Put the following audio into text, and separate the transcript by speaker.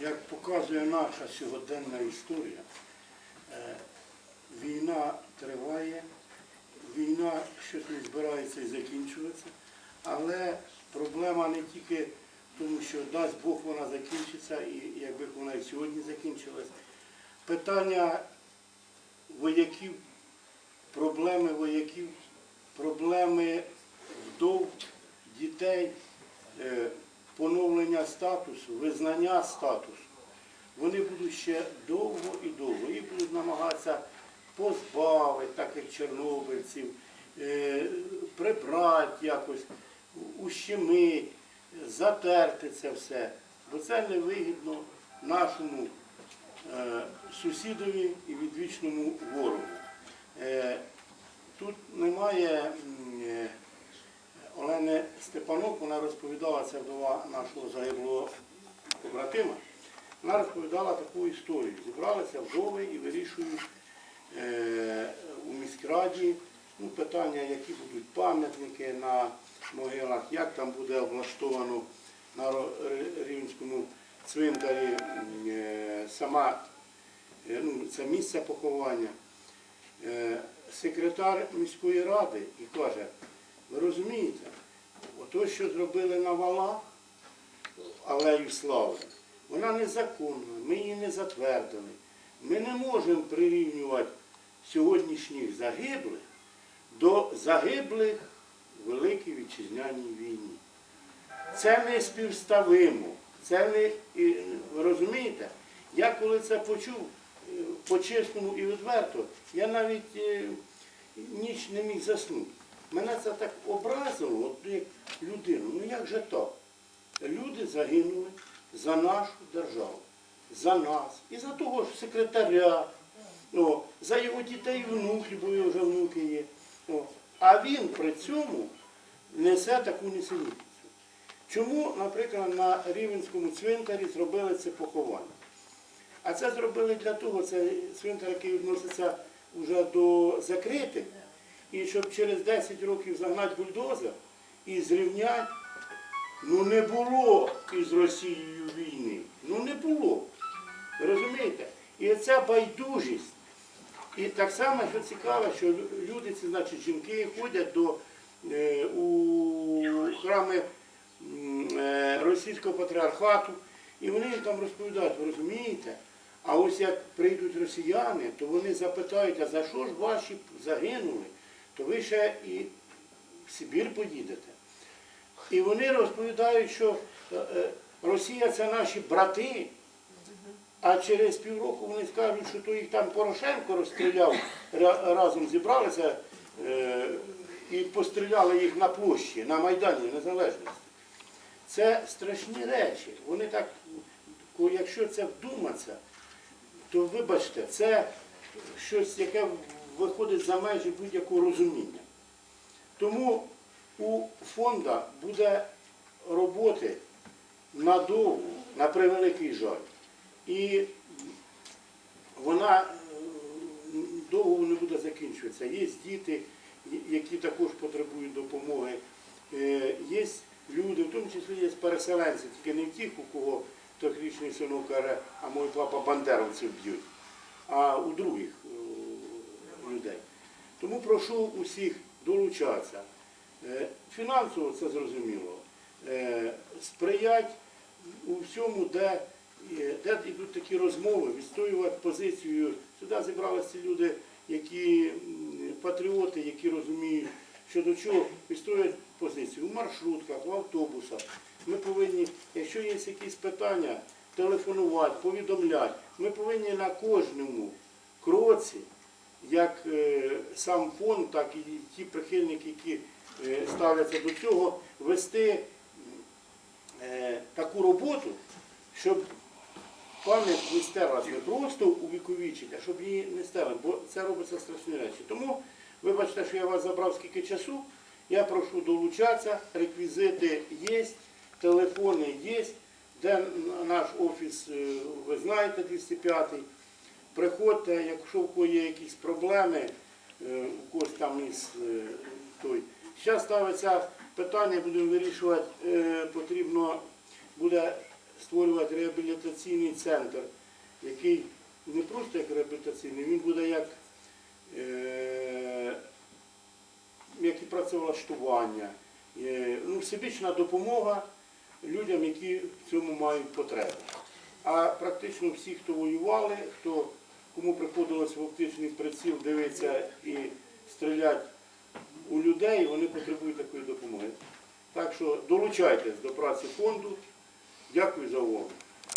Speaker 1: Як показує наша сьогоденна історія, е, війна триває, війна щось не збирається і закінчуватися, але проблема не тільки тому, що дасть Бог вона закінчиться, і якби вона і сьогодні закінчилась. Питання вояків, проблеми вояків, проблеми вдов, дітей, е, поновлення статусу, визнання статусу, вони будуть ще довго і довго. Їх будуть намагатися позбавити, так як чорнобильців, е, прибрати якось, ущемити, затерти це все. Бо це невигідно нашому е, сусідові і відвічному ворогу. Е, Тут немає Олени Степанок, вона розповідала, це вдова нашого загиблого побратима. Вона розповідала таку історію. Зібралися вдови і вирішують е, у міськраді ну, питання, які будуть пам'ятники на могилах, як там буде облаштовано на Рівненському цвинтарі е, сама е, ну, це місце поховання. Е, Секретар міської ради і каже, ви розумієте, ото, що зробили на валах, алею слави, вона незаконна, ми її не затвердили. Ми не можемо прирівнювати сьогоднішніх загиблих до загиблих в Великій Вітчизняній війні. Це не співставимо. Це не, розумієте? Я коли це почув е, по-чесному і відверто, я навіть е, ніч не міг заснути. Мене це так образило, от як людину. Ну як же так? Люди загинули за нашу державу, за нас і за того ж секретаря, о, за його дітей і внуків, бо його вже внуки є. О. А він при цьому несе таку несенітницю. Чому, наприклад, на Рівенському цвинтарі зробили це поховання? А це зробили для того, це цвинтар, який відноситься вже до закритих, і щоб через 10 років загнати бульдозер і зрівняти, ну не було із Росією війни. Ну не було. Розумієте? І ця байдужість. І так само, що цікаво, що люди, це значить жінки, ходять до, е, у храми е, російського патріархату, і вони там розповідають, ви розумієте? А ось як прийдуть росіяни, то вони запитають, а за що ж ваші загинули, то ви ще і в Сибір поїдете. І вони розповідають, що е, е, Росія це наші брати, а через півроку вони скажуть, що то їх там Порошенко розстріляв, разом зібралися е, і постріляли їх на площі, на Майдані Незалежності. Це страшні речі. Вони так, якщо це вдуматися, то вибачте, це щось, яке виходить за межі будь-якого розуміння. Тому у фонда буде роботи надовго, на превеликий жаль. І вона е, довго не буде закінчуватися. Є діти, які також потребують допомоги. Е, Є люди, в тому числі є переселенці, тільки не тих, у кого трьохрічний синок каже, а мій папа бандеровців б'ють, а у других е, людей. Тому прошу усіх долучатися. Е, Фінансово це зрозуміло. Е, Сприять у всьому, де, е, де йдуть такі розмови, відстоювати позицію. Сюди зібралися люди, які патріоти, які розуміють, що до чого відстоюють позицію в маршрутках, в автобусах. Ми повинні, якщо є якісь питання, телефонувати, повідомляти. Ми повинні на кожному кроці, як сам фонд, так і ті прихильники, які ставляться до цього, вести е, таку роботу, щоб пам'ять не стерлась не просто увіковічити, а щоб її не стерлась, бо це робиться страшні речі. Тому, вибачте, що я вас забрав скільки часу, я прошу долучатися, реквізити є, телефони є, де наш офіс, е, ви знаєте, 205-й. Приходьте, якщо в кого є якісь проблеми, е, у когось там із е, той. Зараз ставиться питання, будемо вирішувати, е, потрібно буде створювати реабілітаційний центр, який не просто як реабілітаційний, він буде як, е, як і працевлаштування, е, ну, всебічна допомога людям, які в цьому мають потребу. А практично всі, хто воювали, хто, кому приходилось в оптичний приціл дивитися і стріляти у людей, вони потребують такої допомоги. Так що долучайтесь до праці фонду. Дякую за увагу.